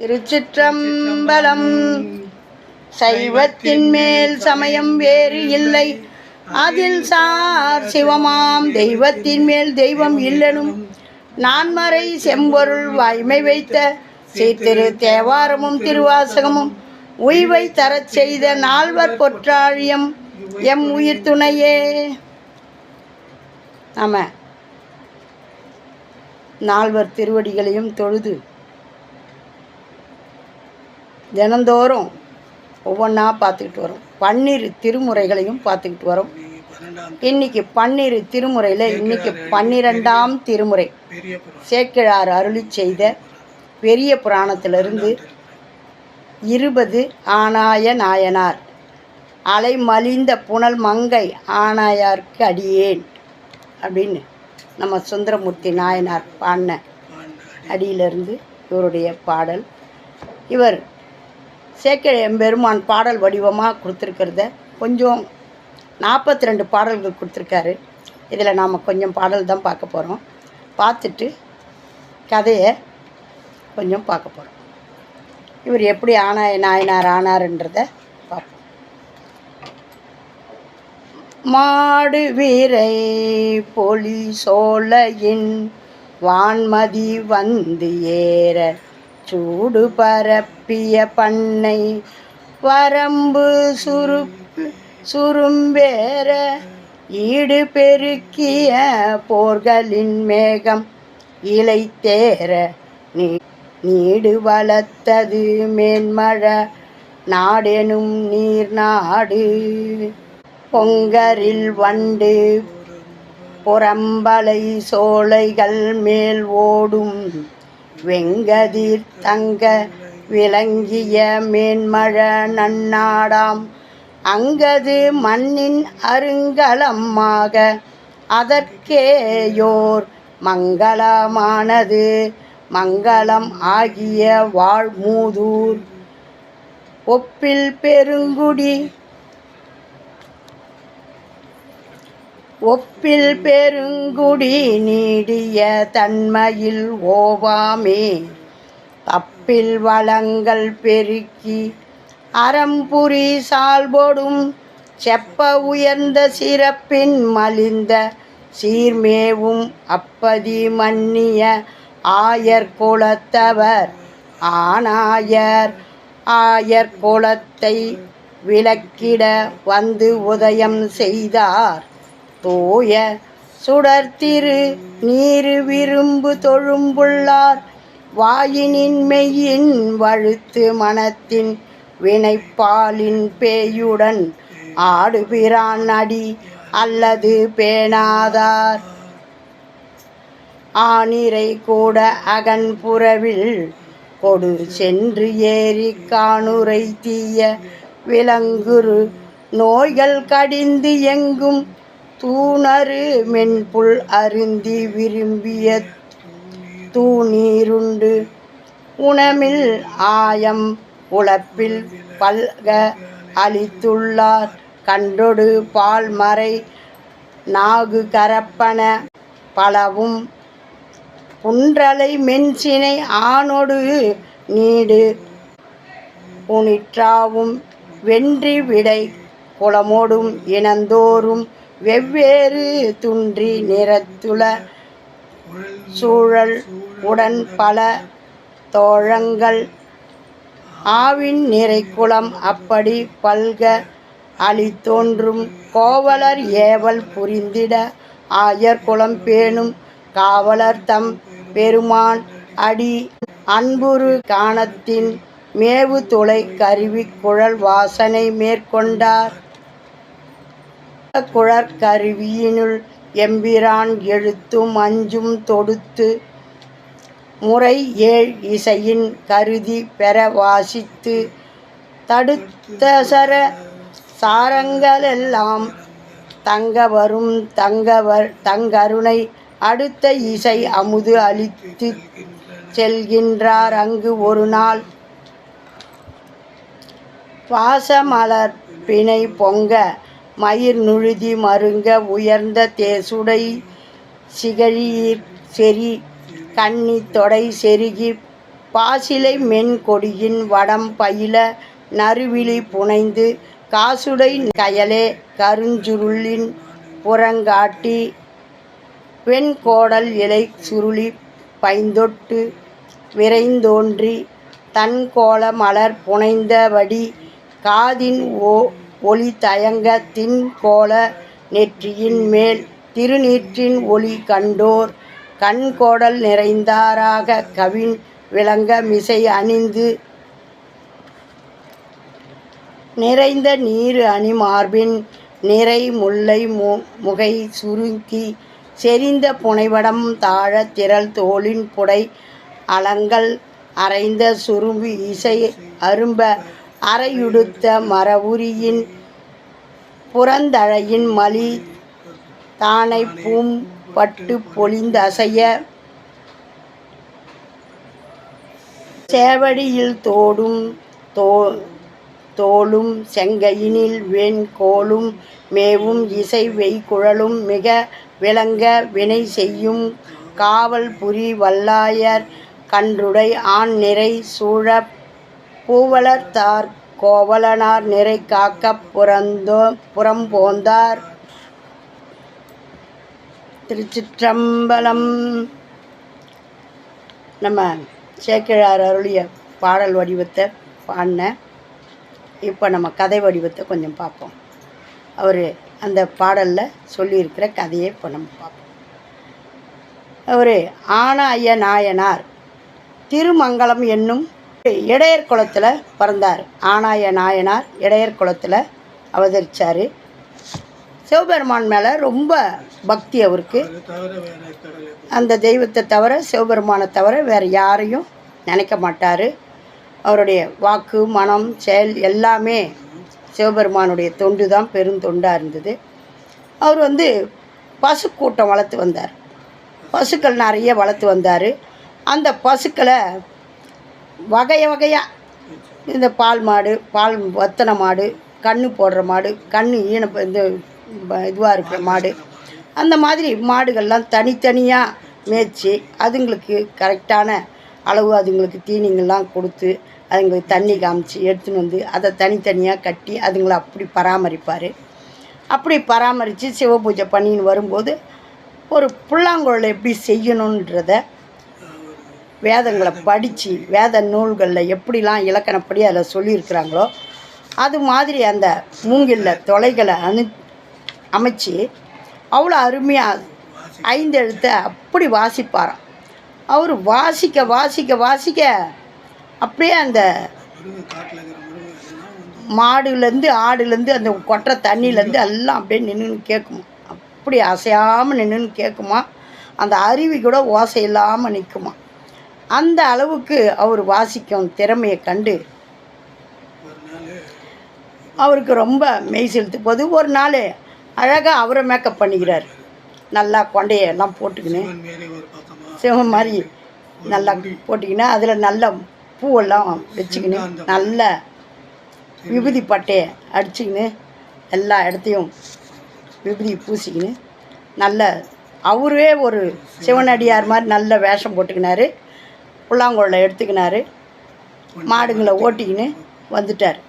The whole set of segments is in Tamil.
திருச்சிற்றம்பலம். சைவத்தின் மேல் சமயம் வேறு இல்லை. அதில் சார் சிவமாம் தெய்வத்தின் மேல் தெய்வம் இல்லனும். நான்மறை செம்பொருள் வாய்மை வைத்த சீர்திரு தேவாரமும் திருவாசகமும் உய்வை தரச் செய்த நால்வர் பொற்றாழியம் எம் உயிர் துணையே. ஆம. நால்வர் திருவடிகளையும் தொழுது தினந்தோறும் ஒவ்வொன்றா பார்த்துக்கிட்டு வரோம். பன்னிரு திருமுறைகளையும் பார்த்துக்கிட்டு வரோம். இன்னைக்கு பன்னிரு திருமுறையில் இன்னைக்கு பன்னிரெண்டாம் திருமுறை. சேக்கிழார் அருளி செய்த பெரிய புராணத்திலிருந்து இருபது ஆனாய நாயனார். அலை மலிந்த புனல் மங்கை ஆனாயார்க்கு அடியேன் அப்படின்னு நம்ம சுந்தரமூர்த்தி நாயனார் பாடின அடியிலிருந்து இவருடைய பாடல். இவர் சேக்கிழ எம்பெருமான் பாடல் வடிவமாக கொடுத்துருக்கிறத கொஞ்சம் நாற்பத்தி ரெண்டு பாடல்கள் கொடுத்துருக்காரு. இதில் நாம் கொஞ்சம் பாடல் தான் பார்க்க போகிறோம் பார்த்துட்டு கதையை கொஞ்சம் பார்க்க போகிறோம் இவர் எப்படி ஆனா நாயனார் ஆனார்ன்றத பார்ப்போம். மாடு வீரை பொலி சோலையின் வான்மதி வந்து ஏற சூடு பரப்பிய பண்ணை வரம்பு சுருப்பு சுரும்பேற ஈடு பெருக்கிய போர்களின் மேகம் இலைத்தேற நீ நீடு வளர்த்தது மேன்மழ நாடெனும் நீர் நாடு பொங்கரில் வண்டு புறம்பலை சோலைகள் மேல் ஓடும் வெங்கதிர் தங்க விளங்கிய மேன்மழ நன்னாடாம். அங்கது மண்ணின் அருங்கலமாக அதற்கேயோர் மங்களமானது மங்களம் ஆகிய வாழ்மூதூர் ஒப்பில் பெருங்குடி ஒப்பில் பெருங்குடி நீடிய தன்மையில் ஓவாமே. தப்பில் வளங்கள் பெருக்கி அறம்புரி சால்பொடும் செப்ப உயர்ந்த சிறப்பின் மலிந்த சீர்மேவும் அப்பதி மன்னிய ஆயர் குலத்தவர். ஆனாயர் ஆயர் குலத்தை விளக்கிட வந்து உதயம் செய்தார். தூய சுடர்த்திரு நீரு விரும்பு தொழும்புள்ளார். வாயினின் மெய்யின் வழுத்து மனத்தின் வினைப்பாலின் பேயுடன் ஆடுபிரான் அடி அல்லது பேணாதார். ஆனிரை கூட அகன்புறவில் கொடு சென்று ஏறி காணுரை தீய விலங்குரு. நோய்கள் கடிந்து எங்கும் தூணரு மென்புல் அருந்தி விரும்பிய தூணீருண்டு. உணமில் ஆயம் உழப்பில் பல்க அளித்துள்ளார். கண்டொடு பால்மறை நாகு கரப்பன பலவும் புன்றலை மென்சினை ஆணொடு நீடு. புனிற்றாவும் வென்றி விடை குளமோடும் இனந்தோறும் வெவ்வேறு துன்றி நிறத்துள சூழல் உடன் பல தோழங்கள். ஆவின் நிறைக்குளம் அப்படி பல்க அளித்தோன்றும் கோவலர் ஏவல் புரிந்திட ஆயர் குளம் பேணும் காவலர் தம் பெருமான் அடி. அன்புரு காணத்தின் மேவு துளை கருவி குழல் வாசனை மேற்கொண்டார். குழற்கருவியினுள் எம்பிரான் எழுத்தும் அஞ்சும் தொடுத்து முறை ஏழ் இசையின் கருதி பெற வாசித்து தடுத்தசர சாரங்களெல்லாம் தங்க வரும் தங்கவர் தங்கருணை அடுத்த இசை அமுது அளித்து செல்கின்றார் அங்கு ஒரு நாள். பாசமலர் பிணை பொங்க மயிர் நுழுதி மருங்க உயர்ந்த தேசுடை சிகழீர் செறி கன்னி தொடை செருகி பாசிலை மென் கொடியின் வடம் பயில நறுவிழி புனைந்து காசுடை கயலே கருஞ்சுருளின் புறங்காட்டி வெண்கோடல் இலை சுருளி பைந்தொட்டு விரைந்தோன்றி தன்கோள மலர் புனைந்தபடி காதின் ஓ ஒளி தயங்க தின்கோல நெற்றியின் மேல் திருநீற்றின் ஒளி கண்டோர். கண்கோடல் நிறைந்தாராக கவின் விளங்க மிசை அணிந்து. நிறைந்த நீர் அணி மார்பின் நிறை முல்லை மு முகை சுருங்கி. செறிந்த புனைவடம் தாழ திரள் தோளின் புடை அலங்கள் அரைந்த சுரும்பு இசை அரும்ப அறையுடுத்த மரவுரியின் புறந்தழையின் மலி தானை பூம் பட்டு பொழிந்தசைய சேவடியில் தோடும் தோ தோளும் செங்கையினில் வெண்கோலும் மேவும் இசை வெய்குழலும் மிக விளங்க வினை செய்யும் காவல் புரி வல்லாயர் கன்றுடை ஆண் நிறை சூழப் பூவளர்த்தார் கோவலனார் நிறை காக்கப் புறந்தோ புறம்போந்தார். திருச்சிற்றம்பலம். நம்ம சேக்கிழார் அருளிய பாடல் வடிவத்தை பாடின இப்போ நம்ம கதை வடிவத்தை கொஞ்சம் பார்ப்போம். அவர் அந்த பாடலில் சொல்லியிருக்கிற கதையை இப்போ நம்ம பார்ப்போம். அவர் ஆனாய நாயனார் திருமங்கலம் என்னும் இடையர் குளத்தில் பிறந்தார். ஆனாய நாயனார் இடையர் குளத்தில் அவதரித்தார் சிவபெருமான் மேலே ரொம்ப பக்தி அவருக்கு. அந்த தெய்வத்தை தவிர சிவபெருமானை தவிர வேறு யாரையும் நினைக்க மாட்டார். அவருடைய வாக்கு மனம் செயல் எல்லாமே சிவபெருமானுடைய தொண்டு தான் பெருந்தொண்டாக இருந்தது. அவர் வந்து பசு கூட்டம் வளர்த்து வந்தார். பசுக்கள் நிறைய வளர்த்து வந்தார். அந்த பசுக்களை வகை வகையாக இந்த பால் மாடு பால் வத்தனை மாடு கன்று போடுற மாடு கன்று ஈன இந்த இதுவாக இருக்கிற மாடு. அந்த மாதிரி மாடுகள்லாம் தனித்தனியாக மேய்ச்சி அதுங்களுக்கு கரெக்டான அளவு அதுங்களுக்கு தீனிங்கள்லாம் கொடுத்து அதுங்களுக்கு தண்ணி காமிச்சு எடுத்துன்னு வந்து அதை தனித்தனியாக கட்டி அதுங்களை அப்படி பராமரிப்பார். அப்படி பராமரித்து சிவ பூஜை பண்ணின்னு வரும்போது ஒரு புல்லாங்குழல் எப்படி செய்யணுன்றத வேதங்களை படித்து வேத நூல்களில் எப்படிலாம் இலக்கணப்படி அதில் சொல்லியிருக்கிறாங்களோ அது மாதிரி அந்த மூங்கில்ல தொலைகளை அனு அமைச்சு அவ்வளோ அருமையாக ஐந்து எழுத்தை அப்படி வாசிப்பாராம். அவர் வாசிக்க வாசிக்க வாசிக்க அப்படியே அந்த மாடுலேருந்து ஆடுலேருந்து அந்த கொட்டுற தண்ணியிலேருந்து எல்லாம் அப்படியே நின்று கேட்குமா. அப்படி அசையாமல் நின்றுன்னு கேட்குமா. அந்த அருவி கூட ஓசை இல்லாமல் நிற்குமா அந்த அளவுக்கு அவர் வாசிக்கும் திறமையை கண்டு அவருக்கு ரொம்ப மெய் செலுத்து. போது ஒரு நாள் அழகாக அவரை மேக்கப் பண்ணிக்கிறார். நல்லா கொண்டையெல்லாம் போட்டுக்கின்னு. சிவன் மாதிரி நல்லா போட்டுக்கின்னு அதில் நல்ல பூவெல்லாம் வச்சுக்கின்னு நல்ல விபூதி பட்டையை அடிச்சுக்கின்னு எல்லா இடத்தையும் விபூதி பூசிக்கின்னு நல்ல அவரே ஒரு சிவனடியார் மாதிரி நல்ல வேஷம் போட்டுக்கினாரு. புல்லாங்குழலை எடுத்துக்கினாரு. மாடுங்களை ஓட்டிக்கின்னு வந்துட்டார்.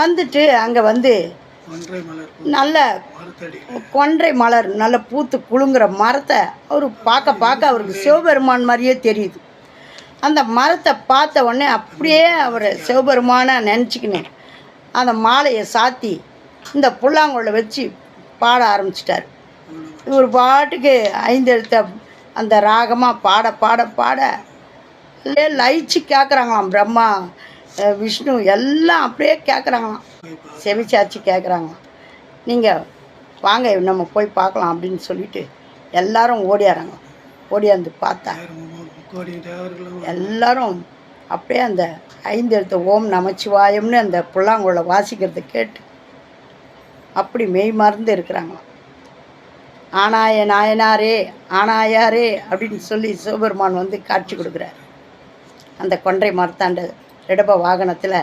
வந்துட்டு அங்கே வந்து நல்ல கொன்றை மலர் நல்ல பூத்து குழுங்குற மரத்தை அவர் பார்க்க பார்க்க அவருக்கு சிவபெருமான் மாதிரியே தெரியுது. அந்த மரத்தை பார்த்த உடனே அப்படியே அவர் சிவபெருமானை நினச்சிக்கினேன் அந்த மாலையை சாத்தி இந்த புல்லாங்குழலை வச்சு பாட ஆரம்பிச்சிட்டார். இவர் பாட்டுக்கு ஐந்து எழுத்த அந்த ராகமாக பாட பாட பாட அப்படியே லயிச்சு கேட்குறாங்களாம் பிரம்மா விஷ்ணு எல்லாம் அப்படியே கேட்குறாங்களாம் செவிச்சாச்சு கேட்குறாங்களாம் நீங்கள் வாங்க நம்ம போய் பார்க்கலாம் அப்படின்னு சொல்லிட்டு எல்லாரும் ஓடியாராங்க. ஓடியாந்து பார்த்தா எல்லாரும் அப்படியே அந்த ஐந்து எழுத்த ஓம் நமச்சிவாயம்னு அந்த புல்லாங்குழலை வாசிக்கிறத கேட்டு அப்படி மெய் மறந்து இருக்கிறாங்களாம் ஆனாய நாயனாரே ஆனாயாரே அப்படின்னு சொல்லி சிவபெருமான் வந்து காட்சி கொடுக்குறாரு. அந்த கொன்றை மரத்தாண்ட ரிடப வாகனத்தில்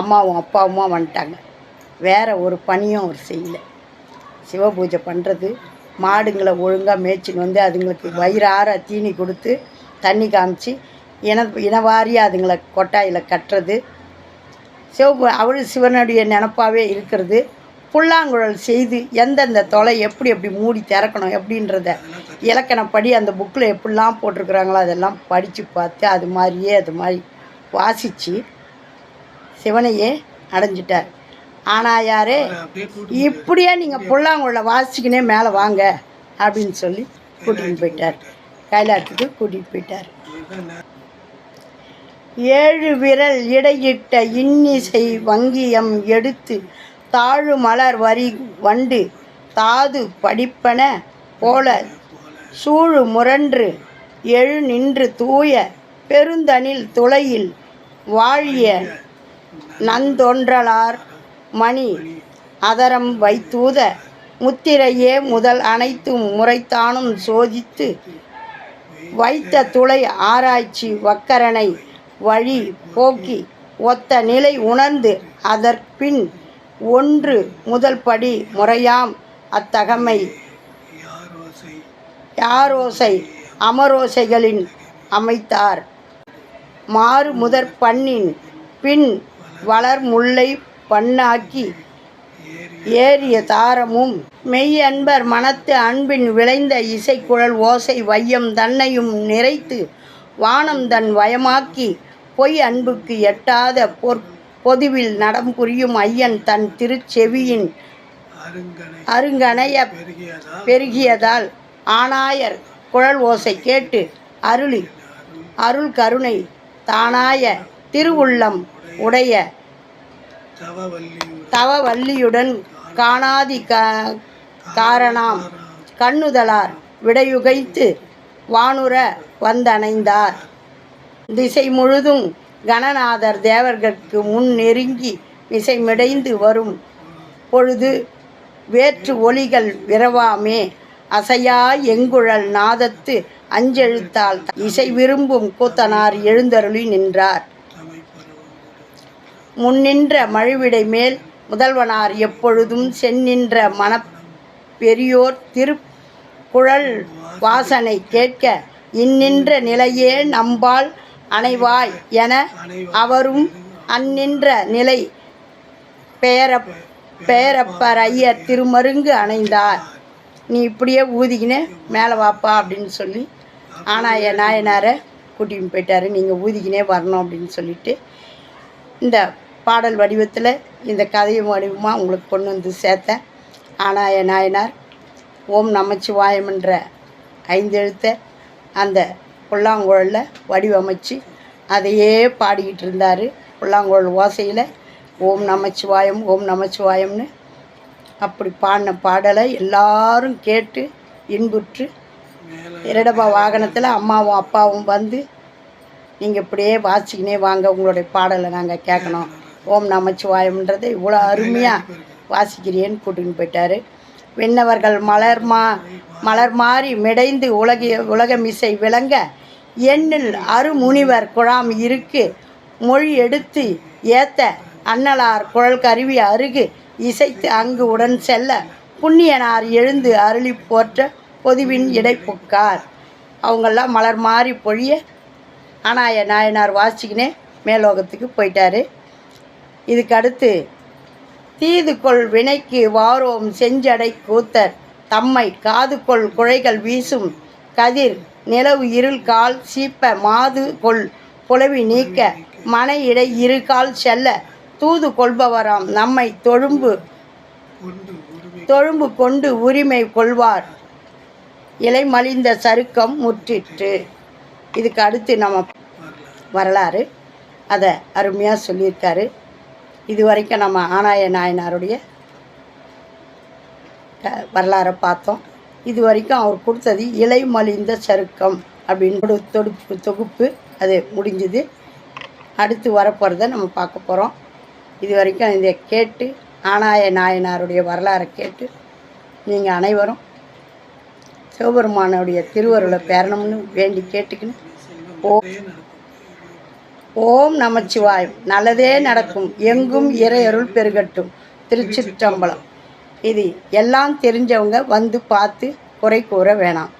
அம்மாவும் அப்பாவுமா வந்துட்டாங்க. வேற ஒரு பணியும் அவர் செய்யலை. சிவபூஜை பண்ணுறது மாடுங்களை ஒழுங்காக மேய்ச்சின்னு வந்து அதுங்களுக்கு வயிறார தீனி கொடுத்து தண்ணி காமிச்சு இன இனவாரியாக அதுங்களை கொட்டாயில் கட்டுறது. சிவ அவரு சிவனுடைய நினப்பாகவே இருக்கிறது. புல்லாங்குழல் செய்து எந்தெந்த தொலை எப்படி எப்படி மூடி திறக்கணும் எப்படின்றத இலக்கணப்படி அந்த புக்கில் எப்படிலாம் போட்டிருக்கிறாங்களோ அதெல்லாம் படித்து பார்த்து அது மாதிரியே அது மாதிரி வாசித்து சிவனையே அடைஞ்சிட்டார். ஆனால் யாரே இப்படியே நீங்கள் புல்லாங்குழலை வாசிக்கினே மேலே வாங்க அப்படின்னு சொல்லி கூட்டிகிட்டு போயிட்டார். கைலாட்டுக்கு கூட்டிகிட்டு போயிட்டார். ஏழு விரல் இடையிட்ட இன்னிசை வங்கியம் எடுத்து தாழு மலர் வரி வண்டு தாது படிப்பன போல சூழு முரன்று எழு நின்று தூய பெருந்தனில் துளையில் வாழிய நந்தொன்றலார் மணி அதரம் வைத்தூத முத்திரையே முதல் அனைத்தும் முறைத்தானும் சோதித்து வைத்த துளை ஆராய்ச்சி வக்கரனை வழி போக்கி ஒத்த நிலை உணர்ந்து அதற்பின் ஒன்று முதல் படி முறையாம் அத்தகமை. யாரோசை? அமரோசைகளின் அமைத்தார். மாறு முதற் பண்ணின் பின் வளர் முல்லை பண்ணாக்கி ஏறிய தாரமும் மெய் அன்பர் மனத்து அன்பின் விளைந்த இசைக்குழல் ஓசை வையம் தன்னையும் நிறைத்து வானம் தன் வயமாக்கி பொய் அன்புக்கு எட்டாத பொற் பொதுவில் நடம் புரியும் ஐயன் தன் திருச்செவியின் அருங்கனைய பெருகியதால் ஆனாயர் குழல் ஓசை கேட்டு அருளி. அருள் கருணை தானாய திருவுள்ளம் உடைய தவவல்லியுடன் காணாதி காரணாம். கண்ணுதலார் விடையுகைத்து வானுர வந்தணைந்தார். திசை முழுதும் கணநாதர் தேவர்களுக்கு முன் நெருங்கி மிசைமிடைந்து வரும் பொழுது வேற்று ஒலிகள் விரவாமே. அசையா எங்குழல் நாதத்து அஞ்செழுத்தால் இசை விரும்பும் கூத்தனார் எழுந்தருளி நின்றார். முன்னின்ற மழுவிடை மேல் முதல்வனார் எப்பொழுதும் சென்னின்ற மன பெரியோர் திருக்குழல் வாசனை கேட்க இன்னின்ற நிலையே நம்பால் அணைவாய் என அவரும் அந்நின்ற நிலை பெயர பெயரப்பர் ஐயர் திருமருங்கு அணைந்தார். நீ இப்படியே ஊதிக்கினே மேலே வாப்பா அப்படின்னு சொல்லி ஆனால் என் நாயனாரை கூட்டின்னு போயிட்டார். நீங்கள் ஊதிக்கினே வரணும் அப்படின்னு சொல்லிட்டு இந்த பாடல் வடிவத்தில் இந்த கதையும் வடிவமாக உங்களுக்கு கொண்டு வந்து சேர்த்தேன். ஆனால் என் நாயனார் ஓம் நமச்சிவாயம்ன்ற ஐந்தெழுத்தை அந்த புல்லாங்குழலில் வடிவமைச்சு அதையே பாடிக்கிட்டு இருந்தார். புல்லாங்குழல் ஓசையில் ஓம் நமச்சிவாயம் ஓம் நமச்சிவாயம்னு அப்படி பாடின பாடலை எல்லாரும் கேட்டு இன்புற்று இரடபா வாகனத்தில் அம்மாவும் அப்பாவும் வந்து நீங்கள் இப்படியே வாசிக்கினே வாங்க உங்களுடைய பாடலை நாங்கள் கேட்கணும். ஓம் நமச்சிவாயம்ன்றதை இவ்வளோ அருமையாக வாசிக்கிறியேன்னு கூட்டின்னு போயிட்டாரு. விண்ணவர்கள் மலர் மா மலர் மாறி மிடைந்து உலக உலகமிசை விளங்க எண்ணில் அருமுனிவர் குழாம் இருக்கு மொழி எடுத்து ஏத்த அன்னலார் குழல் கருவி அருகு இசைத்து அங்கு உடன் செல்ல புண்ணியனார் எழுந்து அருளி போற்ற பொதுவின் இடைப்புக்கார். அவங்கெல்லாம் மலர் மாறி பொழிய அனாய நாயனார் வாசிக்கினே மேலோகத்துக்கு போயிட்டாரு. இதுக்கு அடுத்து தீதுகொள் வினைக்கு வாரோம் செஞ்சடை கூத்தர். தம்மை காதுகொள் குழைகள் வீசும். கதிர் நிலவு இருள் கால் சீப்ப மாது கொள் புலவி நீக்க. மனை இடை இரு கால் செல்ல. தூது கொள்பவராம் நம்மை தொழும்பு. தொழும்பு கொண்டு உரிமை கொள்வார். இலை மலிந்த சருக்கம் முற்றிற்று. இதுக்கு அடுத்து நம்ம வரலாறு. வரலாறு அதை அருமையாக சொல்லியிருக்காரு. இது வரைக்கும் நம்ம ஆனாய நாயனாருடைய வரலாறை பார்த்தோம். இது வரைக்கும் அவர் கொடுத்தது இலை மலிந்த சருக்கம் அப்படின்னு ஒரு தொடுப்பு தொகுப்பு அது முடிஞ்சுது. அடுத்து வரப்போகிறத நம்ம பார்க்க போகிறோம் இது வரைக்கும் இதை கேட்டு ஆனாய நாயனாருடைய வரலாறை கேட்டு நீங்கள் அனைவரும் சிவபெருமானுடைய திருவருளை பெறணும்னு வேண்டி கேட்டுக்கின்னு ஓ ஓம் நமச்சிவாயம் நல்லதே நடக்கும். எங்கும் இறையருள் பெருகட்டும். திருச்சிற்றம்பலம். இது எல்லாம் தெரிஞ்சவங்க வந்து பார்த்து குறை கூற வேணாம்.